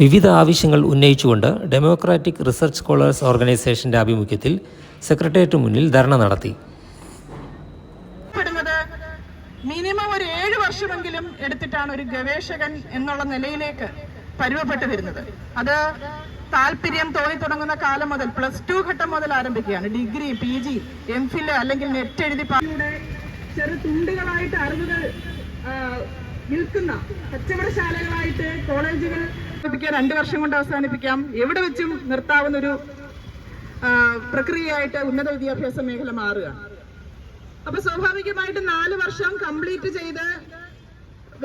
വിവിധ ആവശ്യങ്ങൾ ഉന്നയിച്ചുകൊണ്ട് ഡെമോക്രാറ്റിക് റിസർച്ച് സ്കോളേഴ്സ് ഓർഗനൈസേഷന്റെ ആഭിമുഖ്യത്തിൽ സെക്രട്ടേറിയറ്റ് മുന്നിൽ ധർണ നടത്തി. മിനിമം ഒരു ഏഴ് വർഷമെങ്കിലും എടുത്തിട്ടാണ് ഒരു ഗവേഷകൻ എന്നുള്ള നിലയിലേക്ക് പരുവപ്പെട്ടു വരുന്നത്. അത് താല്പര്യം തോന്നി തുടങ്ങുന്ന കാലം മുതൽ പ്ലസ് ടു ഘട്ടം മുതൽ ആരംഭിക്കുകയാണ്. Degree P G M Phil അല്ലെങ്കിൽ നെറ്റ് എഴുതി ചെറു തുണ്ടുകളായിട്ട് അറിവുകൾ വിൽക്കുന്ന കച്ചവടശാലകളായിട്ട് കോളേജുകൾ അവസാനിപ്പിക്കാം രണ്ട് വർഷം കൊണ്ട് അവസാനിപ്പിക്കാം. എവിടെ വെച്ചും നിർത്താവുന്ന ഒരു പ്രക്രിയയായിട്ട് ഉന്നത വിദ്യാഭ്യാസ മേഖല മാറുകയാണ് അപ്പൊ സ്വാഭാവികമായിട്ടും നാല് വർഷം കംപ്ലീറ്റ് ചെയ്ത്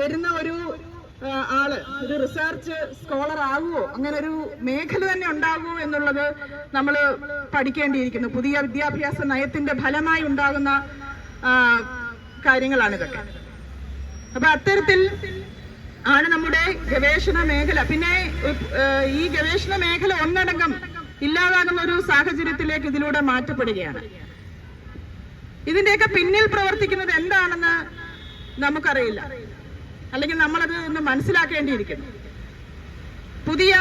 വരുന്ന ഒരു ആൾ ഒരു റിസർച്ച് സ്കോളർ ആകുമോ അങ്ങനെ ഒരു മേഖല തന്നെ ഉണ്ടാകുമോ എന്നുള്ളത് നമ്മൾ പഠിക്കേണ്ടിയിരിക്കുന്നു. പുതിയ വിദ്യാഭ്യാസ നയത്തിന്റെ ഫലമായി ഉണ്ടാകുന്ന കാര്യങ്ങളാണ് ഇതൊക്കെ അപ്പൊ അത്തരത്തിൽ ആണ് നമ്മുടെ ഗവേഷണ മേഖല. പിന്നെ ഈ ഗവേഷണ മേഖല ഒന്നടങ്കം ഇല്ലാതാകുന്ന ഒരു സാഹചര്യത്തിലേക്ക് ഇതിലൂടെ മാറ്റപ്പെടുകയാണ്. ഇതിന്റെയൊക്കെ പിന്നിൽ പ്രവർത്തിക്കുന്നത് എന്താണെന്ന് നമുക്കറിയില്ല. അല്ലെങ്കിൽ നമ്മളത് ഒന്ന് മനസ്സിലാക്കേണ്ടിയിരിക്കുന്നു. പുതിയ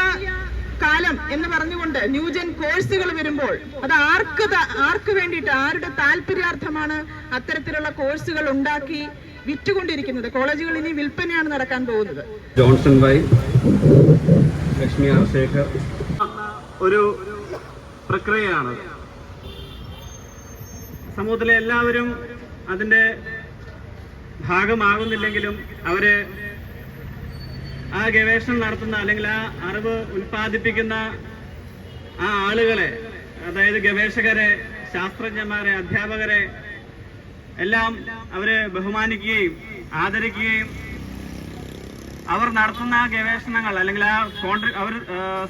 കാലം എന്ന് പറഞ്ഞുകൊണ്ട് ന്യൂജൻ കോഴ്സുകൾ വരുമ്പോൾ അത് ആർക്ക് ആർക്ക് വേണ്ടിയിട്ട് ആരുടെ താല്പര്യാർത്ഥമാണ് അത്തരത്തിലുള്ള കോഴ്സുകൾ ഉണ്ടാക്കി വിറ്റുകൊണ്ടിരിക്കുന്നത്. കോളേജുകളിൽ ഇനി വിൽപ്പനയാണ് നടക്കാൻ പോകുന്നത്. Johnson by Lakshmi R Shekhar. ഒരു പ്രക്രിയയാണ്. സമൂഹത്തിലെ എല്ലാവരും അതിന്റെ ഭാഗമാകുന്നില്ലെങ്കിലും അവർ ആ ഗവേഷണം നടത്തുന്ന അല്ലെങ്കിൽ ആ അറിവ് ഉൽപ്പാദിപ്പിക്കുന്ന ആ ആളുകളെ അതായത് ഗവേഷകരെ ശാസ്ത്രജ്ഞന്മാരെ അധ്യാപകരെ എല്ലാം അവർ ബഹുമാനിക്കുകയും ആദരിക്കുകയും അവർ നടത്തുന്ന ആ ഗവേഷണങ്ങൾ അല്ലെങ്കിൽ ആ കോൺട്രി അവർ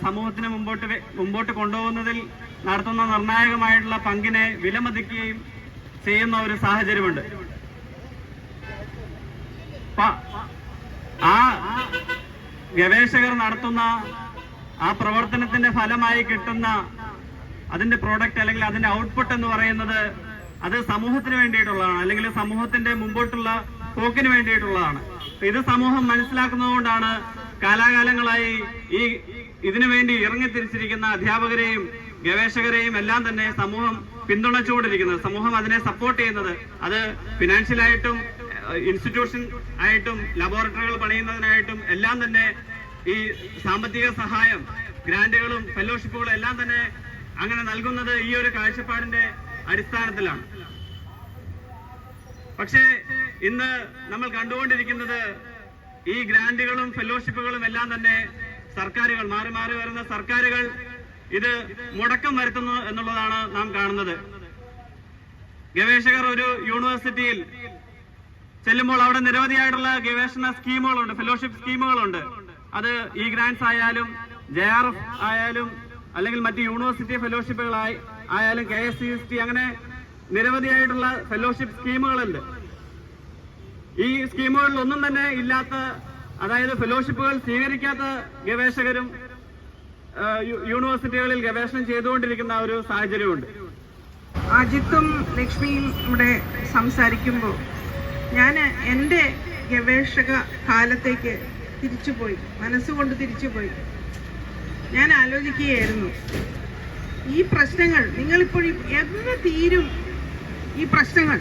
സമൂഹത്തിന് മുമ്പോട്ട് മുമ്പോട്ട് കൊണ്ടുപോകുന്നതിൽ നടത്തുന്ന നിർണായകമായിട്ടുള്ള പങ്കിനെ വിലമതിക്കുകയും ചെയ്യുന്ന ഒരു സാഹചര്യമുണ്ട്. ആ ഗവേഷകർ നടത്തുന്ന ആ പ്രവർത്തനത്തിന്റെ ഫലമായി കിട്ടുന്ന അതിന്റെ പ്രോഡക്റ്റ് അല്ലെങ്കിൽ അതിന്റെ ഔട്ട്പുട്ട് എന്ന് പറയുന്നത് അത് സമൂഹത്തിന് വേണ്ടിയിട്ടുള്ളതാണ് അല്ലെങ്കിൽ സമൂഹത്തിന്റെ മുമ്പോട്ടുള്ള പോക്കിന് വേണ്ടിയിട്ടുള്ളതാണ്. ഇത് സമൂഹം മനസ്സിലാക്കുന്നതുകൊണ്ടാണ് കാലാകാലങ്ങളായി ഈ ഇതിനു വേണ്ടി ഇറങ്ങിത്തിരിച്ചിരിക്കുന്ന അധ്യാപകരെയും ഗവേഷകരെയും എല്ലാം തന്നെ സമൂഹം പിന്തുണച്ചുകൊണ്ടിരിക്കുന്നത് സമൂഹം അതിനെ സപ്പോർട്ട് ചെയ്യുന്നത്. അത് ഫിനാൻഷ്യലായിട്ടും ഇൻസ്റ്റിറ്റ്യൂഷൻ ആയിട്ടും ലബോറട്ടറികൾ പണിയുന്നതിനായിട്ടും എല്ലാം തന്നെ ഈ സാമ്പത്തിക സഹായം ഗ്രാന്റുകളും ഫെലോഷിപ്പുകളും എല്ലാം തന്നെ അങ്ങനെ നൽകുന്നത് ഈ ഒരു കാഴ്ചപ്പാടിന്റെ അടിസ്ഥാനത്തിലാണ്. പക്ഷേ ഇന്ന് നമ്മൾ കണ്ടുകൊണ്ടിരിക്കുന്നത് ഈ ഗ്രാന്റുകളും ഫെലോഷിപ്പുകളും എല്ലാം തന്നെ സർക്കാരുകൾ മാറി മാറി വരുന്ന സർക്കാരുകൾ ഇത് മുടക്കം വരുത്തുന്നു എന്നുള്ളതാണ് നാം കാണുന്നത്. ഗവേഷകർ ഒരു യൂണിവേഴ്സിറ്റിയിൽ ചെല്ലുമ്പോൾ അവിടെ നിരവധിയായിട്ടുള്ള ഗവേഷണ സ്കീമുകളുണ്ട് ഫെലോഷിപ്പ് സ്കീമുകളുണ്ട്. അത് ഈ ഗ്രാൻസ് ആയാലും ജെ ആയാലും അല്ലെങ്കിൽ മറ്റ് യൂണിവേഴ്സിറ്റി ഫെലോഷിപ്പുകളായി ആയാലും K S C S T അങ്ങനെ നിരവധിയായിട്ടുള്ള ഫെലോഷിപ്പ് സ്കീമുകളുണ്ട്. ഈ സ്കീമുകളിൽ ഒന്നും തന്നെ ഇല്ലാത്ത അതായത് ഫെലോഷിപ്പുകൾ സ്വീകരിക്കാത്ത ഗവേഷകരും യൂണിവേഴ്സിറ്റികളിൽ ഗവേഷണം ചെയ്തുകൊണ്ടിരിക്കുന്ന ഒരു സാഹചര്യമുണ്ട്. അജിത്തും ലക്ഷ്മിയും ഇവിടെ സംസാരിക്കുമ്പോൾ ഞാൻ എന്റെ ഗവേഷക കാലത്തേക്ക് തിരിച്ചുപോയി മനസ്സുകൊണ്ട് തിരിച്ചുപോയി. ഞാൻ ആലോചിക്കുകയായിരുന്നു ഈ പ്രശ്നങ്ങൾ നിങ്ങളിപ്പോൾ എന്ന് തീരും ഈ പ്രശ്നങ്ങൾ.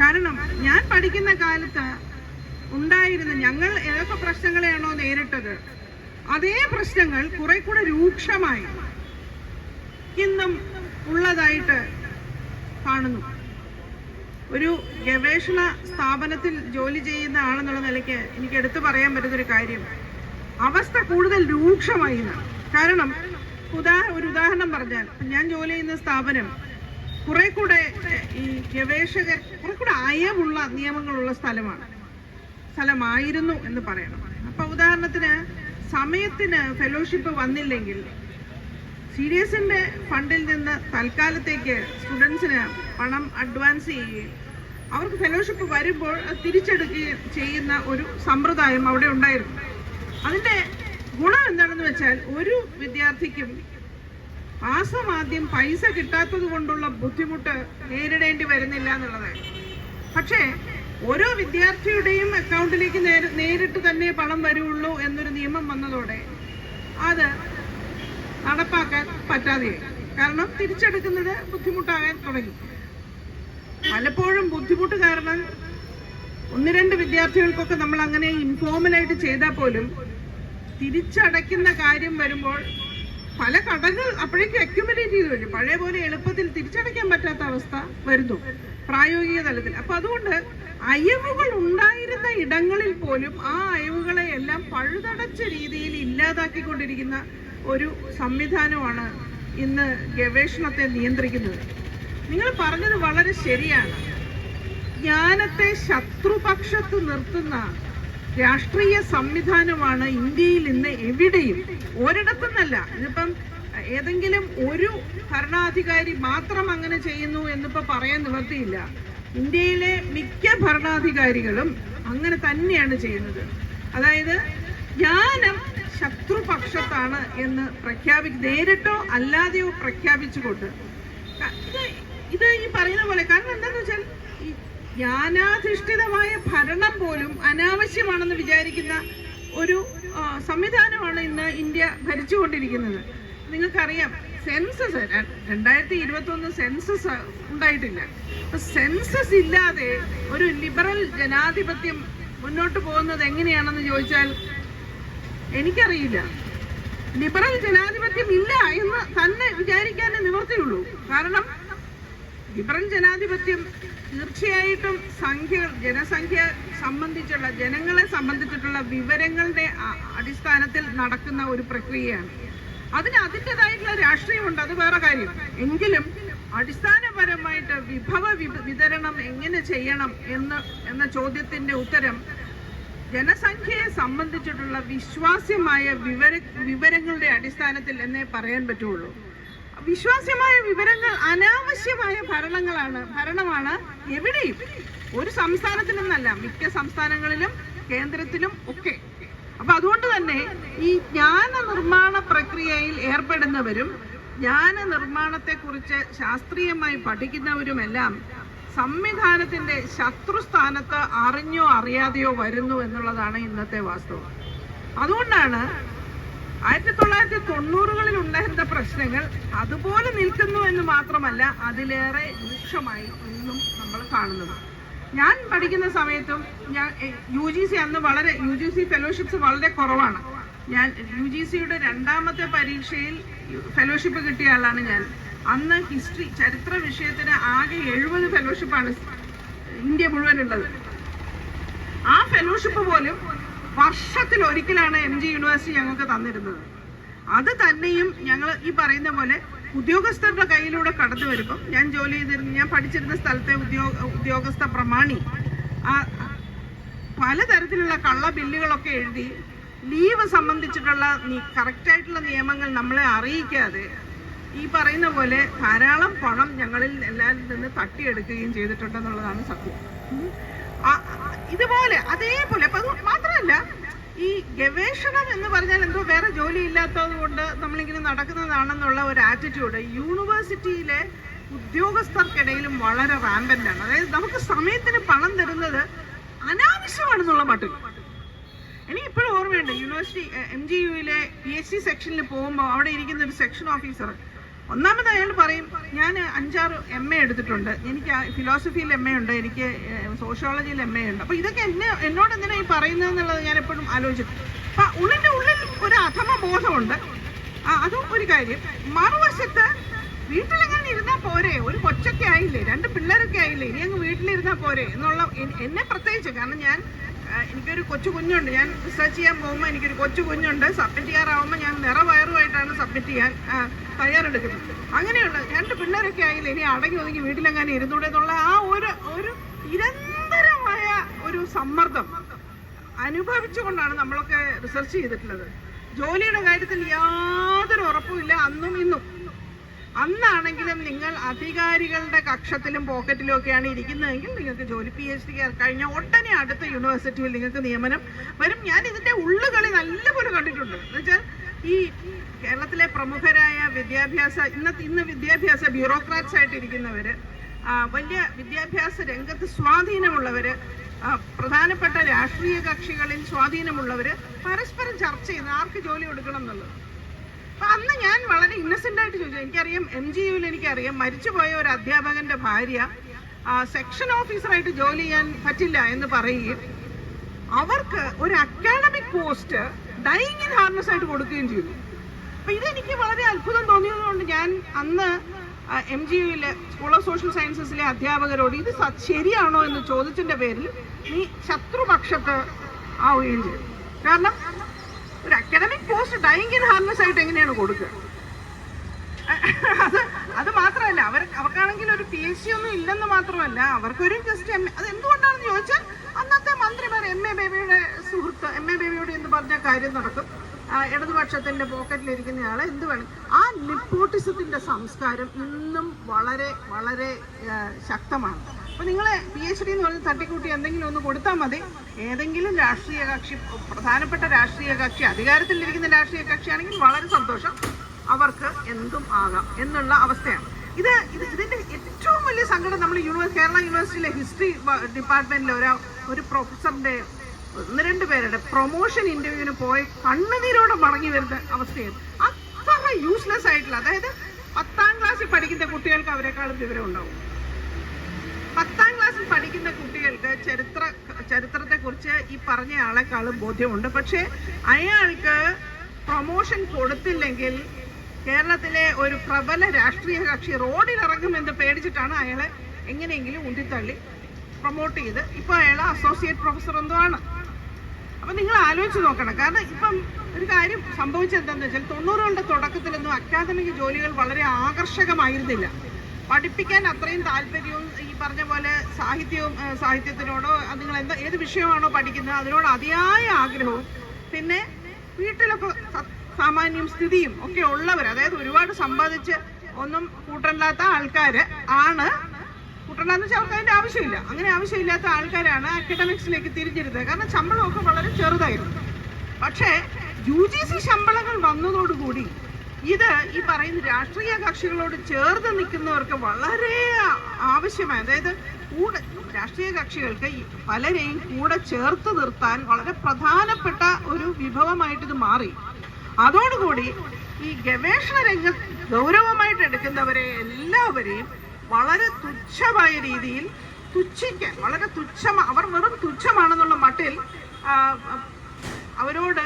കാരണം ഞാൻ പഠിക്കുന്ന കാലത്ത് ഉണ്ടായിരുന്ന ഞങ്ങൾ ഏതൊക്കെ പ്രശ്നങ്ങളെയാണോ നേരിട്ടത് അതേ പ്രശ്നങ്ങൾ കുറെ കൂടെ രൂക്ഷമായി ഇന്നും ഉള്ളതായിട്ട് കാണുന്നു. ഒരു ഗവേഷണ സ്ഥാപനത്തിൽ ജോലി ചെയ്യുന്ന ആളെന്നുള്ള നിലയ്ക്ക് എനിക്ക് എടുത്തു പറയാൻ പറ്റുന്നൊരു കാര്യം. അവസ്ഥ കൂടുതൽ രൂക്ഷമായി. കാരണം ഉദാ ഒരു ഉദാഹരണം പറഞ്ഞാൽ ഞാൻ ജോലി ചെയ്യുന്ന സ്ഥാപനം കുറെ കൂടെ ഈ ഗവേഷകർ കുറെ കൂടെ അയവുള്ള നിയമങ്ങളുള്ള സ്ഥലമാണ്. സ്ഥലമായിരുന്നു എന്ന് പറയണം. അപ്പൊ ഉദാഹരണത്തിന് സമയത്തിന് ഫെലോഷിപ്പ് വന്നില്ലെങ്കിൽ സി ഡി എസിന്റെ ഫണ്ടിൽ നിന്ന് തൽക്കാലത്തേക്ക് സ്റ്റുഡൻസിന് പണം അഡ്വാൻസ് ചെയ്യുകയും അവർക്ക് ഫെലോഷിപ്പ് വരുമ്പോൾ തിരിച്ചെടുക്കുകയും ചെയ്യുന്ന ഒരു സമ്പ്രദായം അവിടെ ഉണ്ടായിരുന്നു. അതിന്റെ ഗുണം എന്താണെന്ന് വെച്ചാൽ ഒരു വിദ്യാർത്ഥിക്കും മാസം ആദ്യം പൈസ കിട്ടാത്തത് കൊണ്ടുള്ള ബുദ്ധിമുട്ട് നേരിടേണ്ടി വരുന്നില്ല എന്നുള്ളതാണ്. പക്ഷേ ഓരോ വിദ്യാർത്ഥിയുടെയും അക്കൗണ്ടിലേക്ക് നേരിട്ട് തന്നെ പണം വരുള്ളൂ എന്നൊരു നിയമം വന്നതോടെ അത് നടപ്പാക്കാൻ പറ്റാതെയായി. കാരണം തിരിച്ചെടുക്കുന്നത് ബുദ്ധിമുട്ടാകാൻ തുടങ്ങി. പലപ്പോഴും ബുദ്ധിമുട്ട് കാരണം ഒന്ന് രണ്ട് വിദ്യാർത്ഥികൾക്കൊക്കെ നമ്മൾ അങ്ങനെ ഇൻഫോർമലായിട്ട് ചെയ്താൽ പോലും തിരിച്ചടയ്ക്കുന്ന കാര്യം വരുമ്പോൾ പല കടകൾ അപ്പോഴേക്കും അക്യുമുലേറ്റ് ചെയ്ത് വരും. പഴയ പോലെ എളുപ്പത്തിൽ തിരിച്ചടയ്ക്കാൻ പറ്റാത്ത അവസ്ഥ വരുന്നു പ്രായോഗിക തലത്തിൽ. അപ്പൊ അതുകൊണ്ട് അയവുകൾ ഉണ്ടായിരുന്ന ഇടങ്ങളിൽ പോലും ആ അയവുകളെ എല്ലാം പഴുതടച്ച രീതിയിൽ ഇല്ലാതാക്കിക്കൊണ്ടിരിക്കുന്ന ഒരു സംവിധാനമാണ് ഇന്ന് ഗവേഷണത്തെ നിയന്ത്രിക്കുന്നത്. നിങ്ങൾ പറഞ്ഞത് വളരെ ശരിയാണ്. ജ്ഞാനത്തെ ശത്രുപക്ഷത്ത് നിർത്തുന്ന രാഷ്ട്രീയ സംവിധാനമാണ് ഇന്ത്യയിൽ ഇന്ന് എവിടെയും ഒരിടത്തുനിന്നല്ല. ഇതിപ്പം ഏതെങ്കിലും ഒരു ഭരണാധികാരി മാത്രം അങ്ങനെ ചെയ്യുന്നു എന്നിപ്പോ പറയാൻ നിവർത്തിയില്ല ഇന്ത്യയിലെ മിക്ക ഭരണാധികാരികളും അങ്ങനെ തന്നെയാണ് ചെയ്യുന്നത്. അതായത് ജ്ഞാനം ശത്രുപക്ഷത്താണ് എന്ന് പ്രഖ്യാപി നേരിട്ടോ അല്ലാതെയോ പ്രഖ്യാപിച്ചുകൊണ്ട്. ഇത് ഇത് ഈ പറയുന്ന പോലെ കാരണം എന്താണെന്ന് വെച്ചാൽ ജ്ഞാനാധിഷ്ഠിതമായ ഭരണം പോലും അനാവശ്യമാണെന്ന് വിചാരിക്കുന്ന ഒരു സംവിധാനമാണ് ഇന്ന് ഇന്ത്യ ഭരിച്ചുകൊണ്ടിരിക്കുന്നത്. നിങ്ങൾക്കറിയാം സെൻസസ് രണ്ടായിരത്തി ഇരുപത്തി ഒന്ന് സെൻസസ് ഉണ്ടായിട്ടില്ല. സെൻസസ് ഇല്ലാതെ ഒരു ലിബറൽ ജനാധിപത്യം മുന്നോട്ട് പോകുന്നത് എങ്ങനെയാണെന്ന് ചോദിച്ചാൽ എനിക്കറിയില്ല. ലിബറൽ ജനാധിപത്യം ഇല്ല എന്ന് തന്നെ വിചാരിക്കാനേ നിവർത്തിയുള്ളൂ. കാരണം ലിബറൽ ജനാധിപത്യം തീർച്ചയായിട്ടും സംഖ്യ ജനസംഖ്യ സംബന്ധിച്ചുള്ള ജനങ്ങളെ സംബന്ധിച്ചിട്ടുള്ള വിവരങ്ങളുടെ അടിസ്ഥാനത്തിൽ നടക്കുന്ന ഒരു പ്രക്രിയയാണ്. അതിന് അതിന്റെതായിട്ടുള്ള രാഷ്ട്രീയമുണ്ട് അത് വേറെ കാര്യം. എങ്കിലും അടിസ്ഥാനപരമായിട്ട് വിഭവ വിതരണം എങ്ങനെ ചെയ്യണം എന്ന് എന്ന ചോദ്യത്തിന്റെ ഉത്തരം ജനസംഖ്യയെ സംബന്ധിച്ചിട്ടുള്ള വിശ്വാസ്യമായ വിവര വിവരങ്ങളുടെ അടിസ്ഥാനത്തിൽ എന്നേ പറയാൻ പറ്റുള്ളൂ. വിശ്വാസ്യമായ വിവരങ്ങൾ അനാവശ്യമായ ഭരണങ്ങളാണ് ഭരണമാണ് എവിടെയും ഒരു സംസ്ഥാനത്തിലെന്നല്ല മിക്ക സംസ്ഥാനങ്ങളിലും കേന്ദ്രത്തിലും ഒക്കെ. അപ്പൊ അതുകൊണ്ട് തന്നെ ഈ ജ്ഞാന നിർമ്മാണ പ്രക്രിയയിൽ ഏർപ്പെടുന്നവരും ജ്ഞാന നിർമ്മാണത്തെക്കുറിച്ച് ശാസ്ത്രീയമായി പഠിക്കുന്നവരുമെല്ലാം സംവിധാനത്തിന്റെ ശത്രുസ്ഥാനത്ത് അറിഞ്ഞോ അറിയാതെയോ വരുന്നു എന്നുള്ളതാണ് ഇന്നത്തെ വാസ്തവം. അതുകൊണ്ടാണ് ആയിരത്തി തൊള്ളായിരത്തി തൊണ്ണൂറുകളിൽ ഉണ്ടായിരുന്ന പ്രശ്നങ്ങൾ അതുപോലെ നിൽക്കുന്നു എന്ന് മാത്രമല്ല അതിലേറെ രൂക്ഷമായി ഇന്നും നമ്മൾ കാണുന്നത്. ഞാൻ പഠിക്കുന്ന സമയത്തും ഞാൻ യു ജി സി അന്ന് വളരെ യു ജി സി ഫെലോഷിപ്സ് വളരെ കുറവാണ്. ഞാൻ യു ജി സിയുടെ രണ്ടാമത്തെ പരീക്ഷയിൽ ഫെലോഷിപ്പ് കിട്ടിയ ആളാണ് ഞാൻ. അന്ന് ഹിസ്റ്ററി ചരിത്ര വിഷയത്തിന് ആകെ എഴുപത് ഫെലോഷിപ്പാണ് ഇന്ത്യ മുഴുവൻ ഉള്ളത്. ആ ഫെലോഷിപ്പ് പോലും വർഷത്തിൽ ഒരിക്കലാണ് എം ജി യൂണിവേഴ്സിറ്റി ഞങ്ങൾക്ക് തന്നിരുന്നത്. അത് തന്നെയും ഞങ്ങൾ ഈ പറയുന്ന പോലെ ഉദ്യോഗസ്ഥരുടെ കയ്യിലൂടെ കടന്നു വരുമ്പം ഞാൻ ജോലി ചെയ്തിരുന്ന ഞാൻ പഠിച്ചിരുന്ന സ്ഥലത്തെ ഉദ്യോഗ ഉദ്യോഗസ്ഥ പ്രമാണി പലതരത്തിലുള്ള കള്ള ബില്ലുകളൊക്കെ എഴുതി ലീവ് സംബന്ധിച്ചിട്ടുള്ള കറക്റ്റായിട്ടുള്ള നിയമങ്ങൾ നമ്മളെ അറിയിക്കാതെ ഈ പറയുന്ന പോലെ ധാരാളം പണം ഞങ്ങളിൽ എല്ലാവരിൽ നിന്ന് തട്ടിയെടുക്കുകയും ചെയ്തിട്ടുണ്ടെന്നുള്ളതാണ് സത്യം. ഇതുപോലെ അതേപോലെ. മാത്രമല്ല ഈ ഗവേഷണം എന്ന് പറഞ്ഞാൽ എന്തോ വേറെ ജോലി ഇല്ലാത്തത് കൊണ്ട് നമ്മളിങ്ങനെ നടക്കുന്നതാണെന്നുള്ള ഒരു ആറ്റിറ്റ്യൂഡ് യൂണിവേഴ്സിറ്റിയിലെ ഉദ്യോഗസ്ഥർക്കിടയിലും വളരെ റാമ്പന്റ് ആണ്. അതായത് നമുക്ക് സമയത്തിന് പണം തരുന്നത് അനാവശ്യമാണെന്നുള്ള മട്ടിൽ. എനിക്ക് ഇപ്പോഴും ഓർമ്മയുണ്ട് യൂണിവേഴ്സിറ്റി എം ജി യുയിലെ പി എച്ച് ഡി സെക്ഷനിൽ പോകുമ്പോൾ അവിടെ ഇരിക്കുന്ന ഒരു സെക്ഷൻ ഓഫീസർ ഒന്നാമത് അയാൾ പറയും ഞാൻ അഞ്ചാറ് എം എ എടുത്തിട്ടുണ്ട്. എനിക്ക് ഫിലോസഫിയിൽ എം എ ഉണ്ട് എനിക്ക് സോഷ്യോളജിയിൽ എം എ ഉണ്ട്. അപ്പോൾ ഇതൊക്കെ എന്നെ എന്നോട് എന്തിനാ ഈ പറയുന്നതെന്നുള്ളത് ഞാൻ എപ്പോഴും ആലോചിച്ചു അപ്പം ഉള്ളിന്റെ ഉള്ളിൽ ഒരു അധമ ബോധമുണ്ട്. അതും ഒരു കാര്യം. മറുവശത്ത് വീട്ടിലെങ്ങനെ ഇരുന്നാൽ പോരെ? ഒരു കൊച്ചൊക്കെ ആയില്ലേ? രണ്ട് പിള്ളേരൊക്കെ ആയില്ലേ? ഇനി അങ്ങ് വീട്ടിലിരുന്നാൽ പോരെ? എന്നുള്ള എന്നെ പ്രത്യേകിച്ച് കാരണം ഞാൻ എനിക്കൊരു കൊച്ചു കുഞ്ഞുണ്ട്. ഞാൻ റിസർച്ച് ചെയ്യാൻ പോകുമ്പോൾ എനിക്കൊരു കൊച്ചു കുഞ്ഞുണ്ട്. സബ്മിറ്റ് ചെയ്യാറാവുമ്പോൾ ഞാൻ നിറവയറുമായിട്ടാണ് സബ്മിറ്റ് ചെയ്യാൻ തയ്യാറെടുക്കുന്നത്. അങ്ങനെയുള്ള രണ്ട് പിള്ളേരൊക്കെ ആയില്ല ഇനി അടങ്ങി ഒതുങ്ങി വീട്ടിലെങ്ങനെ ഇരുന്നൂടെ എന്നുള്ള ആ ഒരു ഒരു നിരന്തരമായ ഒരു സമ്മർദ്ദം അനുഭവിച്ചുകൊണ്ടാണ് നമ്മളൊക്കെ റിസർച്ച് ചെയ്തിട്ടുള്ളത്. ജോലിയുടെ കാര്യത്തിൽ യാതൊരു ഉറപ്പുമില്ല അന്നും ഇന്നും. അന്നാണെങ്കിലും നിങ്ങൾ അധികാരികളുടെ കക്ഷത്തിലും പോക്കറ്റിലും ഒക്കെയാണ് ഇരിക്കുന്നതെങ്കിൽ നിങ്ങൾക്ക് ജോലി പി എച്ച് ഡി കഴിഞ്ഞ ഉടനെ അടുത്ത യൂണിവേഴ്സിറ്റിയിൽ നിങ്ങൾക്ക് നിയമനം വരും. ഞാൻ ഇതിന്റെ ഉള്ളുകളി നല്ലപോലെ കണ്ടിട്ടുണ്ട്. എന്നുവെച്ചാൽ ഈ കേരളത്തിലെ പ്രമുഖരായ വിദ്യാഭ്യാസ ഇന്നത്തെ ഇന്ന് വിദ്യാഭ്യാസ ബ്യൂറോക്രാറ്റ്സ് ആയിട്ട് ഇരിക്കുന്നവര് വലിയ വിദ്യാഭ്യാസ രംഗത്ത് സ്വാധീനമുള്ളവര് പ്രധാനപ്പെട്ട രാഷ്ട്രീയ കക്ഷികളിൽ സ്വാധീനമുള്ളവര് പരസ്പരം ചർച്ച ചെയ്യുന്ന ആർക്ക് ജോലി കൊടുക്കണം എന്നുള്ളത്? അന്ന് ഞാൻ വളരെ ഇന്നസെന്റ് ആയിട്ട് ചോദിച്ചു. എനിക്കറിയാം എം ജി യുവിൽ എനിക്കറിയാം മരിച്ചുപോയ ഒരു അധ്യാപകന്റെ ഭാര്യ സെക്ഷൻ ഓഫീസറായിട്ട് ജോലി ചെയ്യാൻ പറ്റില്ല എന്ന് പറയുകയും അവർക്ക് ഒരു academic post dying in harness ആയിട്ട് കൊടുക്കുകയും ചെയ്തു. അപ്പൊ ഇതെനിക്ക് വളരെ അത്ഭുതം തോന്നിയതുകൊണ്ട് ഞാൻ അന്ന് എം ജി യുയിലെ സ്കൂൾ ഓഫ് സോഷ്യൽ സയൻസസിലെ അധ്യാപകരോട് ഇത് ശരിയാണോ എന്ന് ചോദിച്ചതിന്റെ പേരിൽ നീ ശത്രുപക്ഷത്ത് ആവുകയും ചെയ്തു. കാരണം ഒരു academic post dying in harness ആയിട്ട് എങ്ങനെയാണ് കൊടുക്കുക? അത് അത് മാത്രമല്ല അവർ അവർക്കാണെങ്കിൽ ഒരു പി എച്ച് ഡി ഒന്നും ഇല്ലെന്ന് മാത്രമല്ല അവർക്കൊരു ജസ്റ്റ് എം അത് എന്തുകൊണ്ടാണെന്ന് ചോദിച്ചാൽ അന്നത്തെ മന്ത്രിമാർ എം എ ബേബിയുടെ സുഹൃത്ത് എം എ ബേബിയോട് എന്ന് പറഞ്ഞ കാര്യം നടക്കും? ഇടതുപക്ഷത്തിന്റെ പോക്കറ്റിലിരിക്കുന്നയാളെ എന്ത് വേണം? ആ ലിപ്പോട്ടിസത്തിന്റെ സംസ്കാരം ഇന്നും വളരെ വളരെ ശക്തമാണ്. അപ്പൊ നിങ്ങൾ പി എച്ച് ഡി എന്ന് പറഞ്ഞ് തട്ടിക്കൂട്ടി എന്തെങ്കിലും ഒന്ന് കൊടുത്താൽ മതി. ഏതെങ്കിലും രാഷ്ട്രീയ കക്ഷി പ്രധാനപ്പെട്ട രാഷ്ട്രീയ കക്ഷി അധികാരത്തിലിരിക്കുന്ന രാഷ്ട്രീയ കക്ഷിയാണെങ്കിൽ വളരെ സന്തോഷം. അവർക്ക് എന്തും ആകാം എന്നുള്ള അവസ്ഥയാണ്. ഇത് ഇത് ഇതിന്റെ ഏറ്റവും വലിയ സങ്കടം നമ്മൾ യൂണിവേഴ്സ് കേരള യൂണിവേഴ്സിറ്റിയിലെ ഹിസ്റ്ററി ഡിപ്പാർട്ട്മെന്റിലെ ഒരു ഒരു പ്രൊഫസറിന്റെ ഒന്ന് രണ്ട് പേരുടെ പ്രൊമോഷൻ ഇന്റർവ്യൂവിന് പോയി കണ്ണുനീരോടെ മടങ്ങി വരുന്ന അവസ്ഥയാണ് അത്ര യൂസ്ലെസ് ആയിട്ടുള്ള അതായത് പത്താം ക്ലാസ്സിൽ പഠിക്കുന്ന കുട്ടികൾക്ക് അവരെക്കാളും വിവരം ഉണ്ടാവും പത്താം ക്ലാസ്സിൽ പഠിക്കുന്ന കുട്ടികൾക്ക് ചരിത്ര ചരിത്രത്തെ കുറിച്ച് ഈ പറഞ്ഞ ആളെക്കാളും ബോധ്യമുണ്ട്. പക്ഷെ അയാൾക്ക് പ്രൊമോഷൻ കൊടുത്തില്ലെങ്കിൽ കേരളത്തിലെ ഒരു പ്രബല രാഷ്ട്രീയ കക്ഷി റോഡിൽ ഇറങ്ങുമെന്ന് പേടിച്ചിട്ടാണ് അയാളെ എങ്ങനെയെങ്കിലും ഉന്തിത്തള്ളി പ്രൊമോട്ട് ചെയ്ത്. ഇപ്പൊ അയാൾ അസോസിയേറ്റ് പ്രൊഫസർ എന്തോ ആണ് അപ്പൊ നിങ്ങൾ ആലോചിച്ച് നോക്കണം. കാരണം ഇപ്പം ഒരു കാര്യം സംഭവിച്ചെന്താന്ന് വെച്ചാൽ തൊണ്ണൂറുകളുടെ തുടക്കത്തിലൊന്നും അക്കാദമിക് ജോലികൾ വളരെ ആകർഷകമായിരുന്നില്ല. പഠിപ്പിക്കാൻ അത്രയും താല്പര്യവും പറഞ്ഞ പോലെ സാഹിത്യവും സാഹിത്യത്തിനോടോ നിങ്ങൾ എന്താ ഏത് വിഷയമാണോ പഠിക്കുന്നത് അതിനോട് അതിയായ ആഗ്രഹവും പിന്നെ വീട്ടിലൊക്കെ സാമാന്യം സ്ഥിതിയും ഒക്കെ ഉള്ളവർ അതായത് ഒരുപാട് സമ്പാദിച്ച് ഒന്നും കൂട്ടണ്ടാത്ത ആൾക്കാർ ആണ്. കൂട്ടണ്ടെന്ന് വെച്ചാൽ അവർക്ക് അതിന്റെ ആവശ്യമില്ല. അങ്ങനെ ആവശ്യമില്ലാത്ത ആൾക്കാരാണ് അക്കാഡമിക്സിലേക്ക് തിരിഞ്ഞിരുന്നത്. കാരണം ശമ്പളമൊക്കെ വളരെ ചെറുതായിരുന്നു. പക്ഷേ യു ജി സി ശമ്പളങ്ങൾ വന്നതോടുകൂടി ഇത് ഈ പറയുന്ന രാഷ്ട്രീയ കക്ഷികളോട് ചേർന്ന് നിൽക്കുന്നവർക്ക് വളരെ ആവശ്യമായി. അതായത് കൂടെ രാഷ്ട്രീയ കക്ഷികൾക്ക് പലരെയും കൂടെ ചേർത്ത് നിർത്താൻ വളരെ പ്രധാനപ്പെട്ട ഒരു വിഭവമായിട്ട് ഇത് മാറി. അതോടുകൂടി ഈ ഗവേഷണ രംഗം ഗൗരവമായിട്ട് എടുക്കുന്നവരെ എല്ലാവരെയും വളരെ തുച്ഛമായ രീതിയിൽ തുച്ഛിക്കാൻ വളരെ തുച്ഛമാ അവർ വെറും തുച്ഛമാണെന്നുള്ള മട്ടിൽ അവരോട്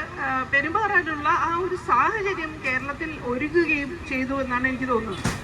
പെരുമാറാനുള്ള ആ ഒരു സാഹചര്യം കേരളത്തിൽ ഒരുങ്ങുകയും ചെയ്തു എന്നാണ് എനിക്ക് തോന്നുന്നത്.